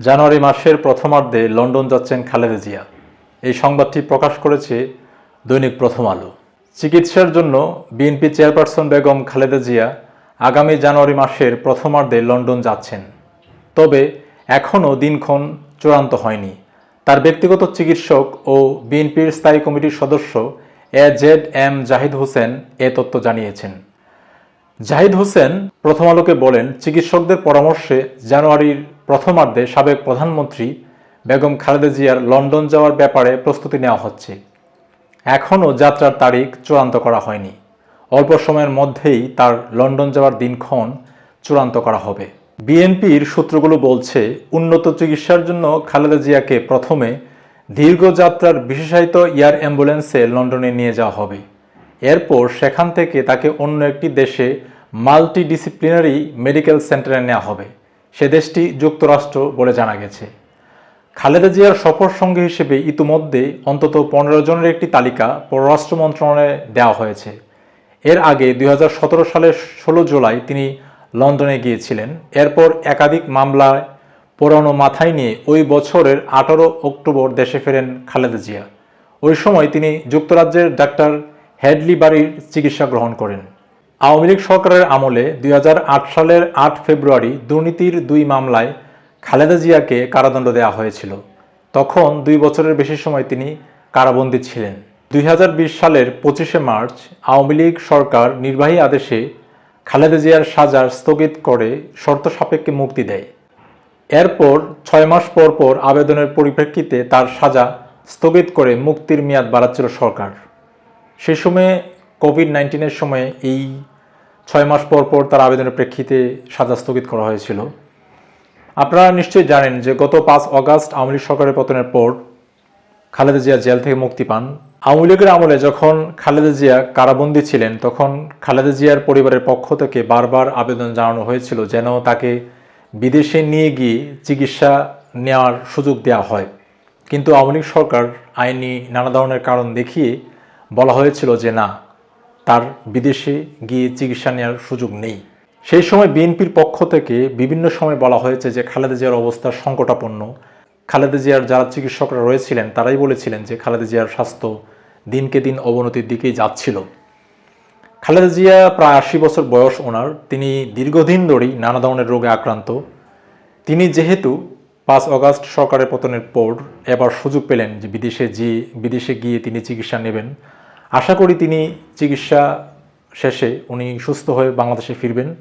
জানুয়ারি মাসের প্রথমার্ধে লন্ডন যাচ্ছেন খালেদা জিয়া। এই সংবাদটি প্রকাশ করেছে দৈনিক প্রথম আলো। চিকিৎসার জন্য বিএনপি চেয়ারপারসন বেগম খালেদা জিয়া আগামী জানুয়ারি মাসের প্রথমার্ধে লন্ডন যাচ্ছেন। তবে এখনও দিনক্ষণ চূড়ান্ত হয়নি। তার ব্যক্তিগত চিকিৎসক ও বিএনপির স্থায়ী কমিটির সদস্য A Z M Zahid Hossain এ তথ্য জানিয়েছেন। জাহিদ হোসেন প্রথম আলোকে বলেন, চিকিৎসকদের পরামর্শে জানুয়ারির প্রথমার্ধে সাবেক প্রধানমন্ত্রী বেগম খালেদা জিয়ার লন্ডন যাওয়ার ব্যাপারে প্রস্তুতি নেওয়া হচ্ছে। এখনও যাত্রার তারিখ চূড়ান্ত করা হয়নি। অল্প সময়ের মধ্যেই তার লন্ডন যাওয়ার দিনক্ষণ চূড়ান্ত করা হবে। বিএনপির সূত্রগুলো বলছে, উন্নত চিকিৎসার জন্য খালেদা জিয়াকে প্রথমে দীর্ঘ যাত্রার বিশেষায়িত এয়ার অ্যাম্বুলেন্সে লন্ডনে নিয়ে যাওয়া হবে। এরপর সেখান থেকে তাকে অন্য একটি দেশে মাল্টিডিসিপ্লিনারি মেডিকেল সেন্টারে নেওয়া হবে। সে দেশটি যুক্তরাষ্ট্র বলে জানা গেছে। খালেদা জিয়ার সফর সঙ্গী হিসেবে ইতিমধ্যে অন্তত পনেরো জনের একটি তালিকা পররাষ্ট্র মন্ত্রণালয়ে দেওয়া হয়েছে। এর আগে দুই হাজার সতেরো সালের ষোলো জুলাই তিনি লন্ডনে গিয়েছিলেন। এরপর একাধিক মামলায় পুরানো মাথায় নিয়ে ওই বছরের আঠারো অক্টোবর দেশে ফেরেন খালেদা জিয়া। ওই সময় তিনি যুক্তরাজ্যের ডাক্তার হেডলি বাড়ির চিকিৎসা গ্রহণ করেন। আওয়ামী লীগ সরকারের আমলে দুই হাজার আট সালের আট ফেব্রুয়ারি দুর্নীতির দুই মামলায় খালেদা জিয়াকে কারাদণ্ড দেওয়া হয়েছিল। তখন দুই বছরের বেশি সময় তিনি কারাবন্দী ছিলেন। দুই হাজার বিশ সালের পঁচিশে মার্চ আওয়ামী লীগ সরকার নির্বাহী আদেশে খালেদা জিয়ার সাজা স্থগিত করে শর্ত সাপেক্ষে মুক্তি দেয়। এরপর ছয় মাস পর পর আবেদনের পরিপ্রেক্ষিতে তার সাজা স্থগিত করে মুক্তির মেয়াদ বাড়াচ্ছিল সরকার। সেই সময়ে কোভিড নাইন্টিনের সময়ে এই ছয় মাস পর পর তার আবেদনের প্রেক্ষিতে সাজা স্থগিত করা হয়েছিল। আপনারা নিশ্চয়ই জানেন যে গত পাঁচ অগাস্ট আওয়ামী লীগ সরকারের পতনের পর খালেদা জিয়া জেল থেকে মুক্তি পান। আওয়ামী লীগের আমলে যখন খালেদা জিয়া কারাবন্দী ছিলেন, তখন খালেদা জিয়ার পরিবারের পক্ষ থেকে বারবার আবেদন জানানো হয়েছিল যেন তাকে বিদেশে নিয়ে গিয়ে চিকিৎসা নেওয়ার সুযোগ দেওয়া হয়। কিন্তু আওয়ামী লীগ সরকার আইনি নানা ধরনের কারণ দেখিয়ে বলা হয়েছিল যে না তার বিদেশে গিয়ে চিকিৎসা নেওয়ার সুযোগ নেই। সেই সময় বিএনপির পক্ষ থেকে বিভিন্ন সময় বলা হয়েছে যে খালেদা জিয়ার অবস্থা সংকটাপন্ন। খালেদা জিয়ার যারা চিকিৎসকরা রয়েছিলেন, তারাই বলেছিলেন যে খালেদা জিয়ার স্বাস্থ্য দিনকে দিন অবনতির দিকেই যাচ্ছিল। খালেদা জিয়া প্রায় আশি বছর বয়স ওনার। তিনি দীর্ঘদিন ধরেই নানা ধরনের রোগে আক্রান্ত। তিনি যেহেতু পাঁচ অগাস্ট সরকারের পতনের পর এবার সুযোগ পেলেন যে বিদেশে যে বিদেশে গিয়ে তিনি চিকিৎসা নেবেন। আশা করি তিনি চিকিৎসা শেষে উনি সুস্থ হয়ে বাংলাদেশে ফিরবেন।